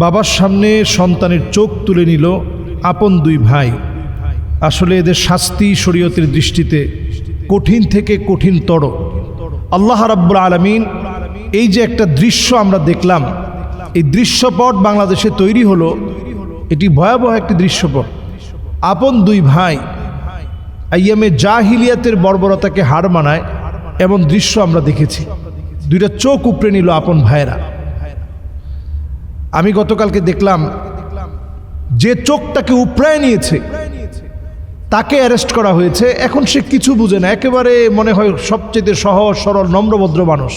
বাবার সামনে সন্তানের চোখ তুলে নিল আপন দুই ভাই। আসলে এদের শাস্তি শরীয়তের দৃষ্টিতে কঠিন থেকে কঠিনতর। আল্লাহ রাব্বুল আলমিন এই যে একটা দৃশ্য আমরা দেখলাম, এই দৃশ্যপট বাংলাদেশে তৈরি হলো, এটি ভয়াবহ একটি দৃশ্যপট। আপন দুই ভাই আইয়ামে জাহিলিয়াতের বর্বরতাকে হার মানায়, এমন দৃশ্য আমরা দেখেছি। দুইটা চোখ উপড়ে নিল আপন ভাইয়েরা। আমি গতকালকে দেখলাম যে চোখটাকে উপড়ায় নিয়েছে, তাকে অ্যারেস্ট করা হয়েছে। এখন সে কিছু বুঝে না, একেবারে মনে হয় সবচেয়ে সহজ, সরল, নম্রভদ্র মানুষ।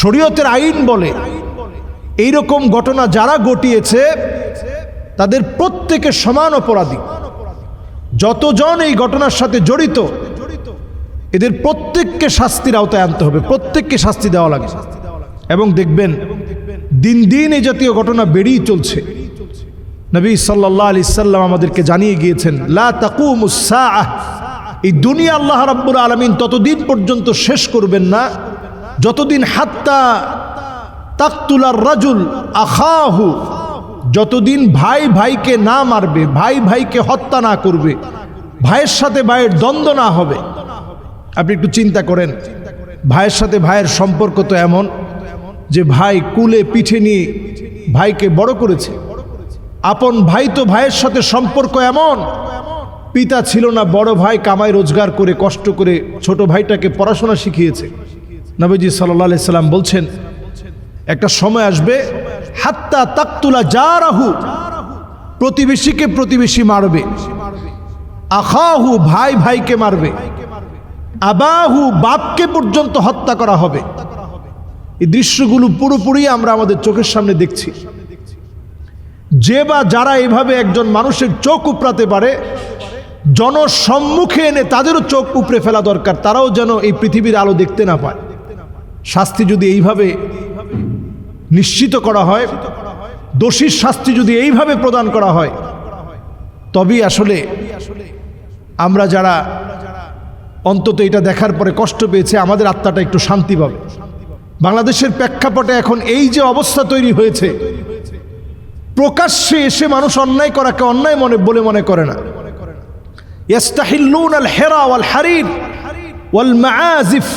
শরীয়তের আইন বলে এই রকম ঘটনা যারা ঘটিয়েছে, তাদের প্রত্যেকে সমান অপরাধী। যতজন এই ঘটনার সাথে জড়িত, এদের প্রত্যেককে শাস্তির আওতায় আনতে হবে, প্রত্যেককে শাস্তি দেওয়া লাগে। এবং দেখবেন দিন দিন এই জাতীয় ঘটনা বেড়েই চলছে। নবী সাল্লাহ আলি সাল্লাম আমাদেরকে জানিয়ে গিয়েছেন এই দুনিয়া আল্লাহ রাব্বুল আলমিন ততদিন পর্যন্ত শেষ করবেন না। যতদিন হাত্তা তাকতুলার রাজুল আখাহু, যতদিন ভাই ভাইকে না মারবে, ভাই ভাইকে হত্যা না করবে, ভাইয়ের সাথে ভাইয়ের দ্বন্দ্ব না হবে। আপনি একটু চিন্তা করেন, ভাইয়ের সাথে ভাইয়ের সম্পর্ক তো এমন যে ভাই কুলে পিঠে নিয়ে ভাইকে বড় করেছে। আপন ভাই তো ভাইয়ের সাথে সম্পর্ক এমন। পিতা ছিল না, বড় ভাই কামাই রোজগার করে, কষ্ট করে ছোট ভাইটাকে পড়াশোনা শিখিয়েছে। নবীজি সাল্লাহ সাল্লাম বলছেন, একটা সময় আসবে, হাত্তা তাকতুলা যা রাহু প্রতিবেশীকে প্রতিবেশী মারবে। আখাহু ভাই ভাইকে মারবে। আবাহু বাপকে পর্যন্ত হত্যা করা হবে। এই দৃশ্যগুলো পুরোপুরি আমরা আমাদের চোখের সামনে দেখছি। যে বা যারা এভাবে একজন মানুষের চোখ উপড়াতে পারে, জনসম্মুখে এনে তাদেরও চোখ উপড়ে ফেলা দরকার, তারাও যেন এই পৃথিবীর আলো দেখতে না পায়। শাস্তি যদি এইভাবে নিশ্চিত করা হয়, দোষীর শাস্তি যদি এইভাবে প্রদান করা হয়, তবেই আসলে আমরা যারা অন্তত এটা দেখার পরে কষ্ট পেয়েছে, আমাদের আত্মাটা একটু শান্তি পাবে। বাংলাদেশের প্রেক্ষাপটে এখন এই যে অবস্থা তৈরি হয়েছে, প্রকাশ্যে এসে মানুষ অন্যায় করাকে অন্যায় মনে, বলে মনে করে না। ইয়াস্তাহিল্লুন আল হেরা ওয়াল হারির ওয়াল মাআজিফ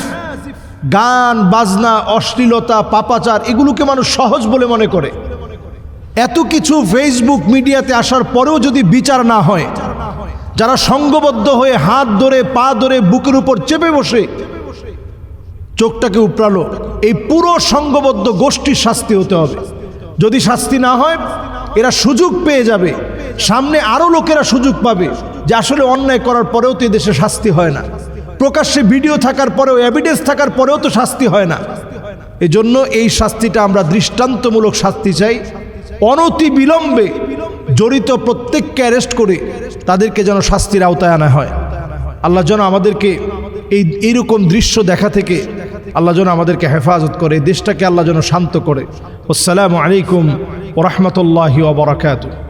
গান, বাজনা, অশ্লীলতা, পাপাচার, এগুলোকে মানুষ সহজ বলে মনে করে। এত কিছু ফেসবুক মিডিয়াতে আসার পরেও যদি বিচার না হয়, যারা সঙ্গবদ্ধ হয়ে হাত ধরে, পা ধরে, বুকের উপর চেপে বসে চোখটাকে উপড়ালো। এই পুরো সঙ্গবদ্ধ গোষ্ঠীর শাস্তি হতে হবে। যদি শাস্তি না হয়, এরা সুযোগ পেয়ে যাবে। সামনে আরও লোকেরা সুযোগ পাবে যে আসলে অন্যায় করার পরেও তো দেশে শাস্তি হয় না। প্রকাশ্যে ভিডিও থাকার পরেও এভিডেন্স থাকার পরেও তো শাস্তি হয় না। এজন্য এই শাস্তিটা আমরা দৃষ্টান্তমূলক শাস্তি চাই। অনতি বিলম্বে জড়িত প্রত্যেককে অ্যারেস্ট করে তাদেরকে যেন শাস্তির আওতায় আনা হয়। আল্লাহ যেন আমাদেরকে এই এইরকম দৃশ্য দেখা থেকে আল্লাহ যেন আমাদেরকে হেফাজত করে দেশটাকে আল্লাহ যেন শান্ত করে। আসসালামু আলাইকুম ওরহমতুল্লাহি ওবরাকাতু